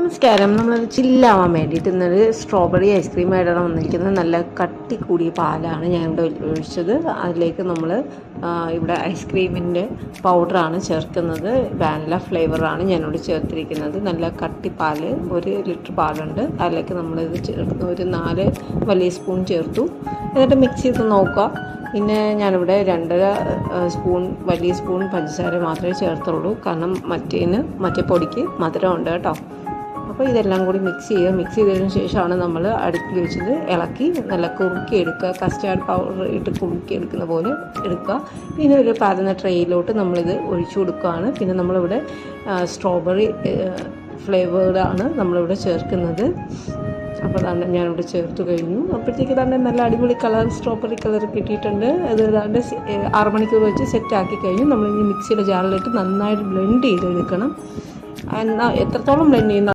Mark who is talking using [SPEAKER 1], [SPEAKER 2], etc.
[SPEAKER 1] നമസ്കാരം. നമ്മൾ ചില്ലാവാൻ വേണ്ടിയിട്ട് ഇന്നൊരു സ്ട്രോബെറി ഐസ്ക്രീം ആയിട്ടാണ് വന്നിരിക്കുന്നത്. നല്ല കട്ടി കൂടിയ പാലാണ് ഞാൻ ഇവിടെ ഒഴിച്ചത്. അതിലേക്ക് നമ്മൾ ഇവിടെ ഐസ്ക്രീമിന്റെ പൗഡറാണ് ചേർക്കുന്നത്. വാനില ഫ്ലേവറാണ് ഞാനിവിടെ ചേർത്തിരിക്കുന്നത്. നല്ല കട്ടി പാൽ ഒരു ലിറ്റർ പാലുണ്ട്. അതിലേക്ക് നമ്മളിത് ചേർത്ത് ഒരു നാല് വലിയ സ്പൂൺ ചേർത്തു. എന്നിട്ട് മിക്സ് ചെയ്ത് നോക്കുക. പിന്നെ ഞാനിവിടെ രണ്ടര സ്പൂൺ വലിയ സ്പൂൺ പഞ്ചസാര മാത്രമേ ചേർത്തുള്ളൂ. കാരണം മറ്റേന് മറ്റേ പൊടിക്ക് മധുരമുണ്ട് കേട്ടോ. അപ്പോൾ ഇതെല്ലാം കൂടി മിക്സ് ചെയ്യുക. മിക്സ് ചെയ്തതിന് ശേഷമാണ് നമ്മൾ അടുപ്പിൽ വെച്ചത് ഇളക്കി നല്ല കുറുക്കി എടുക്കുക. കസ്റ്റാർഡ് പൗഡർ ഇട്ട് കുറുക്കി എടുക്കുന്ന പോലെ എടുക്കുക. പിന്നെ ഒരു പരന്ന ട്രെയിലോട്ട് നമ്മളിത് ഒഴിച്ചു കൊടുക്കുകയാണ്. പിന്നെ നമ്മളിവിടെ സ്ട്രോബെറി ഫ്ലേവേർഡാണ് നമ്മളിവിടെ ചേർക്കുന്നത്. അപ്പോൾ തന്നെ ഞാനിവിടെ ചേർത്ത് കഴിഞ്ഞു. അപ്പോഴത്തേക്ക് തന്നെ നല്ല അടിപൊളി കളർ സ്ട്രോബെറി കളർ കിട്ടിയിട്ടുണ്ട്. അത് ഏതാണ്ട് അരമണിക്കൂർ വെച്ച് സെറ്റ് ആക്കി കഴിഞ്ഞു. നമ്മളിനി മിക്സിയുടെ ജാറിലിട്ട് നന്നായിട്ട് ബ്ലെൻഡ് ചെയ്തെടുക്കണം എന്നാൽ എത്രത്തോളം ബ്ലെൻഡ് ചെയ്യുന്ന